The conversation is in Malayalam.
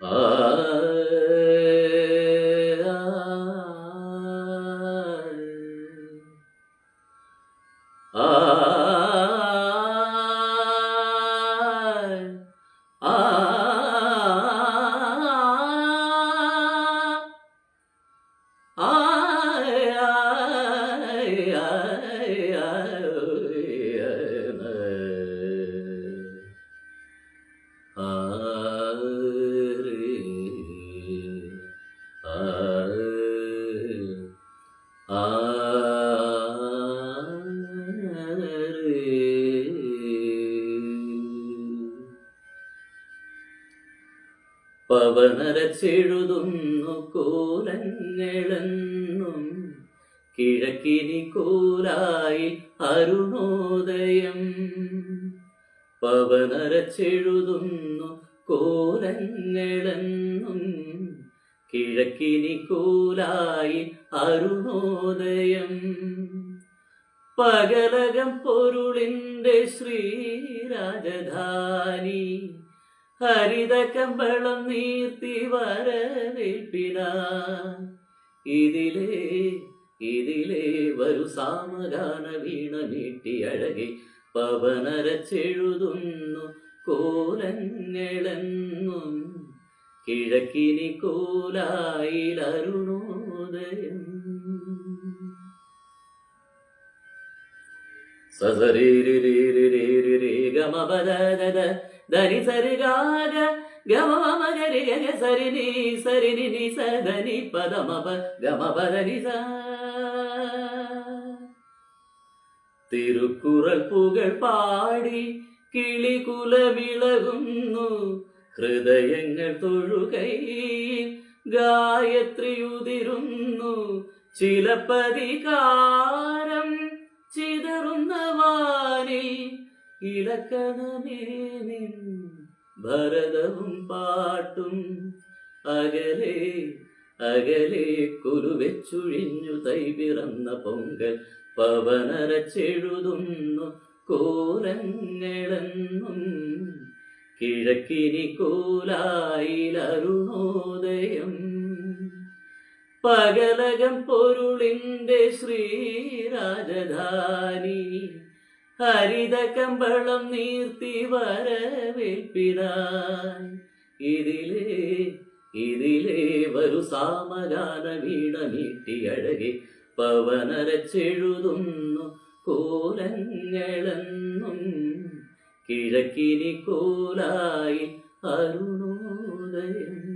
아 പവനരച്ചെഴുതുന്നു കോലങ്ങളെന്നും കിഴക്കിനി കോലായി അരുണോദയം. പവനരച്ചെഴുതുന്നു കോലങ്ങളെന്നും കിഴക്കിനി കൂലായി അരുണോദയം. പകലകം പൊരുളിന്റെ ശ്രീരാജധാനി. ഹരിതകമ്പളം നീർത്തി വരവേൽപ്പിന ഇതിലേ ഇതിലേ വരു സാമഗാന വീണ നീട്ടി അഴകി പവനരച്ചെഴുതുന്നു കോലങ്ങളെന്നും. കിഴക്കിനി കോലായിൽ അരുണോദയം സസരീരിരീരിരീരിരി ഗമപദദ ധനി സരിഗാഗ ഗമമരി ഗഗ സരി നീ സരി നി സദനി പദമപ ഗമപദനി സ തിരുക്കുറൽ പുകൾ പാടി കിളികുലമിളകുന്നു ഹൃദയങ്ങൾ തൊഴുകൈ ഗായത്രിയുതിരുന്നു. ചിലപ്പതികാരം ചിതറുന്ന വാനിൽ ഇലക്കണമേ നിൻ ഭരതവും പാട്ടും. അകലെ അകലെ കുരുവെച്ചുഴിഞ്ഞു തൈ പിറന്ന പൊങ്കൽ പവനരച്ചെഴുതുന്നു. കോലങ്ങളെന്നും കിഴക്കിനി കൂലായിലരുണോദയം പകലകം പൊരുളിന്റെ ശ്രീരാജധാനി ഹരിത കമ്പളം നീർത്തി വരവേൽപ്പിനാൻ ഇതിലേ ഇതിലേ വരു സാമഗാന വീണ നീട്ടി അഴകി പവനരച്ചെഴുതുന്നു കോലങ്ങളെന്നും കിഴക്കിനി കോലായി അരുണോദയം